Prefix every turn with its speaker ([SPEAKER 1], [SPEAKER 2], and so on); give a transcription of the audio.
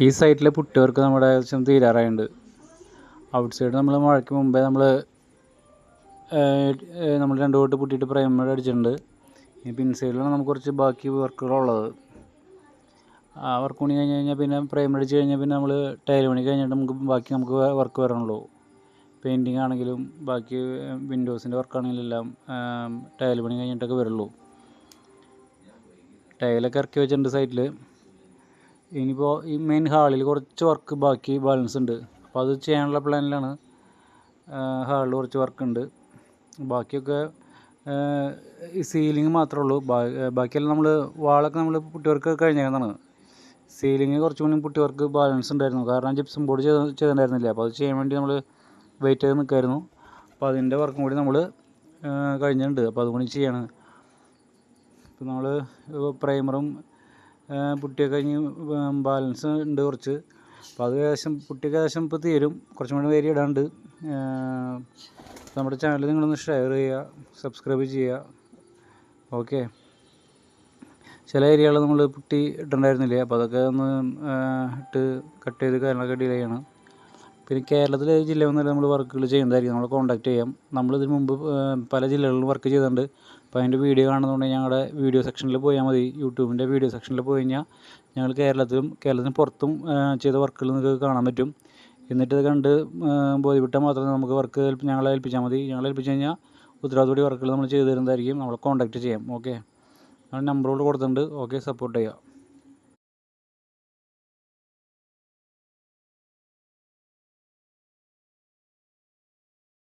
[SPEAKER 1] ഈ സൈറ്റിലെ putty work നമ്മുടെ ഏകദേശം തീരാറായുണ്ട്. ഔട്ട് സൈഡ് നമ്മൾ മഴയ്ക്ക് മുമ്പേ നമ്മൾ നമ്മൾ രണ്ട് കോട്ട് പുട്ടിയിട്ട് പ്രൈമർ അടിച്ചിട്ടുണ്ട്. ഇനിയിപ്പോൾ ഇൻസൈഡിലാണ് നമുക്ക് കുറച്ച് ബാക്കി വർക്കുകളുള്ളത്. ആ വർക്ക് പണി കഴിഞ്ഞ് കഴിഞ്ഞാൽ പിന്നെ പ്രൈമർ അടിച്ച് കഴിഞ്ഞാൽ പിന്നെ നമ്മൾ ടൈൽ പണി കഴിഞ്ഞിട്ട് നമുക്ക് ബാക്കി നമുക്ക് വർക്ക് വരണുള്ളൂ. പെയിന്റിങ് ആണെങ്കിലും ബാക്കി വിൻഡോസിന്റെ വർക്കാണെങ്കിലും എല്ലാം ടൈൽ പണി കഴിഞ്ഞിട്ടൊക്കെ വരുള്ളൂ. ടൈലൊക്കെ ഇറക്കി വെച്ചിട്ടുണ്ട് സൈറ്റിൽ ഇനിയിപ്പോൾ ഈ മെയിൻ ഹാളിൽ കുറച്ച് വർക്ക് ബാക്കി ബാലൻസ് ഉണ്ട്. അപ്പോൾ അത് ചെയ്യാനുള്ള പ്ലാനിലാണ് ഹാളിൽ കുറച്ച് വർക്ക് ഉണ്ട്. ബാക്കിയൊക്കെ സീലിംഗ് മാത്രമേ ഉള്ളൂ. ബാക്കിയെല്ലാം നമ്മൾ വാളൊക്കെ നമ്മൾ പുട്ടി വർക്ക് കഴിഞ്ഞേക്കുന്നതാണ്. സീലിംഗ് കുറച്ചും കൂടി വർക്ക് ബാലൻസ് ഉണ്ടായിരുന്നു. കാരണം ജിപ്സം ബോർഡ് ചെയ്ത് ചെയ്തിട്ടുണ്ടായിരുന്നില്ല. അപ്പോൾ അത് ചെയ്യാൻ വേണ്ടി നമ്മൾ വെയിറ്റ് ചെയ്ത് നിൽക്കായിരുന്നു അപ്പോൾ അതിന്റെ വർക്കും കൂടി നമ്മൾ കഴിഞ്ഞിട്ടുണ്ട്. അപ്പോൾ അതുകൊണ്ട് ചെയ്യാണ്. ഇപ്പോൾ നമ്മൾ പ്രൈമറും പുട്ടിയൊക്കെ കഴിഞ്ഞ് ബാലൻസ് ഉണ്ട് കുറച്ച്. അപ്പോൾ അത് ഏകദേശം പുട്ടിയൊക്കെ ഏകദേശം ഇപ്പോൾ തീരും. കുറച്ചും കൂടി വേരി ഇടാണ്ട്. നമ്മുടെ ചാനൽ നിങ്ങളൊന്ന് ഷെയർ ചെയ്യുക സബ്സ്ക്രൈബ് ചെയ്യുക. ഓക്കെ ചില ഏരിയകൾ നമ്മൾ പുട്ടി ഇട്ടിട്ടുണ്ടായിരുന്നില്ലേ അപ്പോൾ അതൊക്കെ ഒന്ന് ഇട്ട് കട്ട് ചെയ്ത് കാര്യങ്ങളൊക്കെ ഡിലേ ചെയ്യണം. പിന്നെ കേരളത്തിലെ ജില്ല വന്നാലും നമ്മൾ വർക്കുകൾ ചെയ്യുന്നതായിരിക്കും. നമ്മൾ കോൺടാക്ട് ചെയ്യാം. നമ്മൾ മുമ്പ് പല ജില്ലകളിലും വർക്ക് ചെയ്തിട്ടുണ്ട്. അപ്പോൾ അതിന്റെ വീഡിയോ കാണുന്നതുകൊണ്ട് ഞങ്ങളുടെ വീഡിയോ സെക്ഷനിൽ പോയാൽ മതി. യൂട്യൂബിന്റെ വീഡിയോ സെക്ഷനിൽ പോയി കഴിഞ്ഞാൽ ഞങ്ങൾ കേരളത്തിലും കേരളത്തിന് പുറത്തും ചെയ്ത വർക്കുകൾ നിങ്ങൾക്ക് കാണാൻ പറ്റും. എന്നിട്ട് ഇത് കണ്ട് ബോധ്യപ്പെട്ടാൽ മാത്രമേ നമുക്ക് വർക്ക് ഞങ്ങളെ ഏൽപ്പിച്ചാൽ മതി. ഞങ്ങളെ ഏൽപ്പിച്ച് കഴിഞ്ഞാൽ ഉത്തരവാദിത്തോടെ വർക്കുകൾ നമ്മൾ ചെയ്തു തരുന്നതായിരിക്കും. നമ്മളെ കോൺടാക്ട് ചെയ്യാം. ഓക്കെ നമ്പറുകൾ കൊടുത്തിട്ടുണ്ട്. ഓക്കെ സപ്പോർട്ട് ചെയ്യുക.